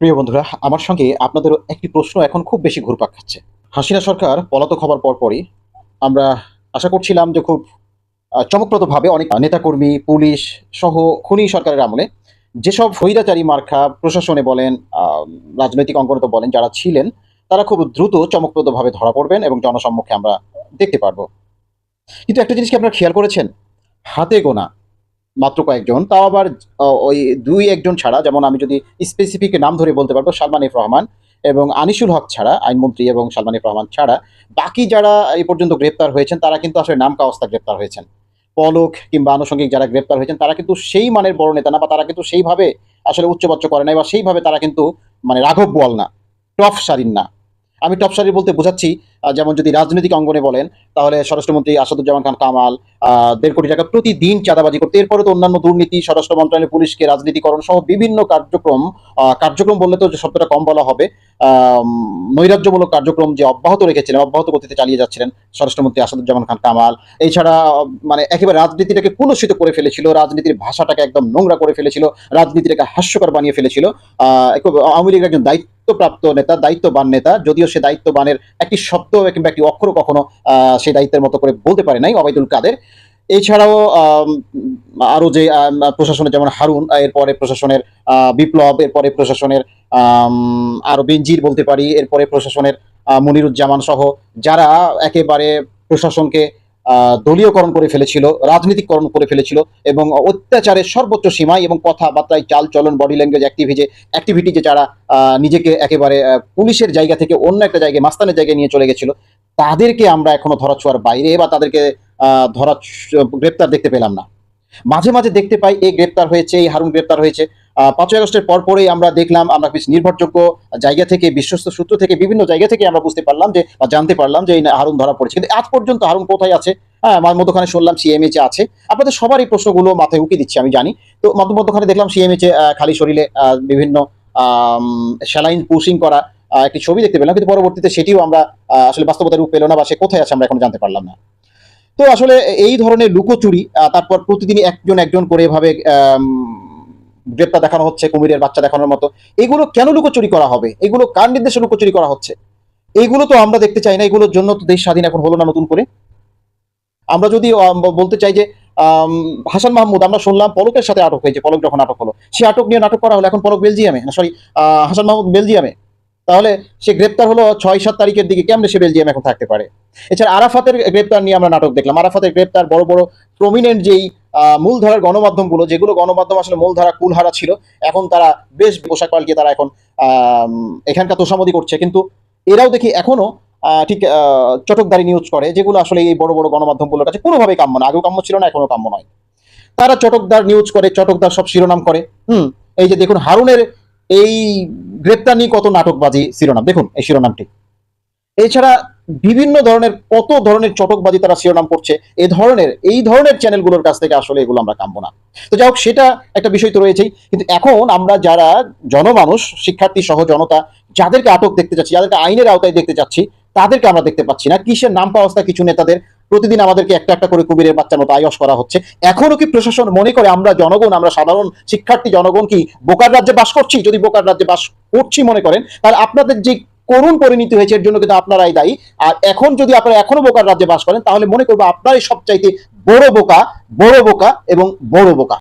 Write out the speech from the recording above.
প্রিয় বন্ধুরা, আমার সঙ্গে আপনাদের একটি প্রশ্ন এখন খুব বেশি ঘুরপাক খাচ্ছে। হাসিনা সরকার পলাতক হবার পরপরই আমরা আশা করছিলাম যে খুব চমকপ্রদভাবে অনেক নেতাকর্মী, পুলিশ সহ খুনি সরকারের আমলে যেসব ফৈরাচারী মার্কা প্রশাসনে বলেন রাজনৈতিক অঙ্গনে তো বলেন যারা ছিলেন, তারা খুব দ্রুত চমকপ্রদভাবে ধরা পড়বেন এবং জনসম্মুখে আমরা দেখতে পারব। কিন্তু একটা জিনিস কি আপনারা খেয়াল করেছেন? হাতে গোনা। মাত্র কয়েকজন, তাও আবার ওই দুই একজন ছাড়া, যেমন আমি যদি স্পেসিফিক নাম ধরে বলতে পারব, সালমান এফ রহমান এবং আনিসুল হক ছাড়া, আইনমন্ত্রী এবং সালমান এফ রহমান ছাড়া, বাকি যারা এই পর্যন্ত গ্রেপ্তার হয়েছেন, তারা কিন্তু আসলে নাম কাওস্তা গ্রেপ্তার হয়েছেন। পলক কিংবা আনুষঙ্গিক যারা গ্রেপ্তার হয়েছেন, তারা কিন্তু সেই মানের বড় নেতা না বা তারা কিন্তু সেইভাবে আসলে উচ্চবাচ্য করে নাই বা সেইভাবে তারা কিন্তু মানে রাঘব বল না টপ সারিন না। আমি টপ সারি বলতে বোঝাচ্ছি যেমন যদি রাজনৈতিক অঙ্গনে বলেন, তাহলে স্বরাষ্ট্রমন্ত্রী আসাদুজ্জামান খান কামাল দেড় কোটি টাকা প্রতিদিন চাঁদাবাজি করতে এরপরে তো অন্যান্য দুর্নীতি, স্বরাষ্ট্র মন্ত্রণালয়, পুলিশকে রাজনীতিকরণ সহ বিভিন্ন কার্যক্রম কার্যক্রম বললে তো শব্দটা কম বলা হবে নৈরাজ্যমূলক কার্যক্রম যে অব্যাহত রেখেছিলেন, অব্যাহত গতিতে চালিয়ে যাচ্ছিলেন স্বরাষ্ট্রমন্ত্রী আসাদুজ্জামান খান কামাল। এছাড়া মানে একেবারে রাজনীতিটাকে কুলসিত করে ফেলেছিল, রাজনীতির ভাষাটাকে একদম নোংরা করে ফেলেছিল, রাজনীতিটাকে হাস্যকর বানিয়ে ফেলেছিল আওয়ামী লীগের একজন দায়িত্বপ্রাপ্ত নেতা দায়িত্ববান নেতা যদিও সে দায়িত্ববানের একটি শব্দ কিংবা একটি অক্ষর কখনো সেই দায়িত্বের মতো করে বলতে পারে নাই ওবায়দুল কাদের। এছাড়াও আম, আরও যে প্রশাসনের যেমন হারুন এরপরে প্রশাসনের বিপ্লব এরপরে প্রশাসনের আম, আরও বেঞ্জির বলতে পারি এরপরে প্রশাসনের মনিরুজ্জামান সহ যারা একেবারে প্রশাসনকে দলীয়করণ করে ফেলেছিল, রাজনীতিকরণ করে ফেলেছিল এবং অত্যাচারের সর্বোচ্চ সীমায় এবং কথাবার্তায় চাল চলন বডি ল্যাঙ্গুয়েজ অ্যাক্টিভিজে অ্যাক্টিভিটি যে যারা নিজেকে একেবারে পুলিশের জায়গা থেকে অন্য একটা জায়গায়, মাস্তানের জায়গায় নিয়ে চলে গেছিল, তাদেরকে আমরা এখনও ধরাছোঁয়ার বাইরে বা তাদেরকে ধরা গ্রেপ্তার দেখতে পেলাম না। মাঝে মাঝে দেখতে পাই এই গ্রেপ্তার হয়েছে, এই হারুন গ্রেপ্তার হয়েছে। পাঁচই আগস্টের পর পরেই আমরা দেখলাম, আমরা বেশ নির্ভরযোগ্য জায়গা থেকে, বিশ্বস্ত সূত্র থেকে, বিভিন্ন জায়গা থেকে আমরা বুঝতে পারলাম যে, বা জানতে পারলাম যে এই হারুন ধরা পড়েছে। কিন্তু আজ পর্যন্ত হারুন কোথায় আছে? হ্যাঁ মধ্যখানে শুনলাম সিএমএইচে আছে। আপনাদের সবার এই প্রশ্নগুলো মাথায় উকি দিচ্ছি, আমি জানি। তো মধ্য মধ্যখানে দেখলাম সিএমএইচে খালি শরীরে বিভিন্ন স্যালাইন পুশিং করা একটি ছবি দেখতে পেলাম। কিন্তু পরবর্তীতে সেটিও আমরা আসলে বাস্তবতার রূপ পেল না বা সে কোথায় আছে আমরা এখন জানতে পারলাম না। তো আসলে এই ধরনের লুকোচুরি তারপর প্রতিদিনই একজন একজন করে এভাবে গ্রেপ্তার দেখানো হচ্ছে, কুমিরের বাচ্চা দেখানোর মতো। এগুলো কেন লুকোচুরি করা হবে? এগুলো কার নির্দেশে লুকোচুরি করা হচ্ছে? এইগুলো তো আমরা দেখতে চাই না, এগুলোর জন্য তো দেশ স্বাধীন এখন হলো না নতুন করে। আমরা যদি বলতে চাই যে হাসান মাহমুদ, আমরা শুনলাম পলকের সাথে আটক হয়েছে, পলক যখন আটক হলো। সে আটক নিয়ে নাটক করা হলো, এখন পলক বেলজিয়ামে সরি হাসান মাহমুদ বেলজিয়ামে। তাহলে সে গ্রেপ্তার হলো ছয় সাত তারিখের দিকে কেমনে সে বেলজিয়ামে এখন থাকতে পারে? এছাড়া আরাফাতের গ্রেপ্তার নিয়ে আমরা নাটক দেখলাম। আরাফাতের গ্রেপ্তার বড় বড় প্রমিনেন্ট যেই মূলধারার গণমাধ্যমগুলো যেগুলো গণমাধ্যম আসলে মূলধারা কুলহারা ছিল এখন তারা বেশ পোশাক পাল্টিয়ে তারা এখন এখানকার তোষামদি করছে। কিন্তু এরাও দেখি এখনও আহ, ঠিক চটকদারি নিউজ করে যেগুলো আসলে এই বড় বড় গণমাধ্যমগুলোর কাছে কোনোভাবেই কাম্য না আগেও কাম্য ছিল না এখনও কাম্য নয়। তারা চটকদার নিউজ করে চটকদার সব শিরোনাম করে। হুম এই যে দেখুন হারুনের এই গ্রেপ্তার নিয়ে কত নাটকবাজি শিরোনাম? দেখুন, এই শিরোনামটি। এছাড়া বিভিন্ন ধরনের, কত ধরনের চটকবাজি তারা শিরোনাম করছে, এ ধরনের, এই ধরনের চ্যানেলগুলোর কাছ থেকে আসলে এগুলো আমরা কামবো না। তো যাই হোক, সেটা একটা বিষয় তো রয়েছেই। কিন্তু এখন আমরা যারা জনমানুষ, শিক্ষার্থী সহ জনতা যাদেরকে আটক দেখতে চাচ্ছি যাদেরকে আইনের আওতায় দেখতে চাচ্ছি তাদেরকে আমরা দেখতে পাচ্ছি না। কিসের নাম পাওয়া অবস্থা, কিছু নেতাদের প্রতিদিন আমাদেরকে একটা একটা করে কুমিরের বাচ্চার মতো আয়স করা হচ্ছে। এখনও কি প্রশাসন মনে করে আমরা জনগণ, আমরা সাধারণ শিক্ষার্থী জনগণ কি বোকার রাজ্যে বাস করছি? যদি বোকার রাজ্যে বাস করছি মনে করেন, তাহলে আপনাদের যে করুণ পরিণতি হয়েছে এর জন্য কিন্তু আপনারাই দায়ী। আর এখন যদি আপনারা এখনও বোকার রাজ্যে বাস করেন, তাহলে মনে করব আপনারাই সবচাইতে বড় বোকা বড় বোকা এবং বড় বোকা।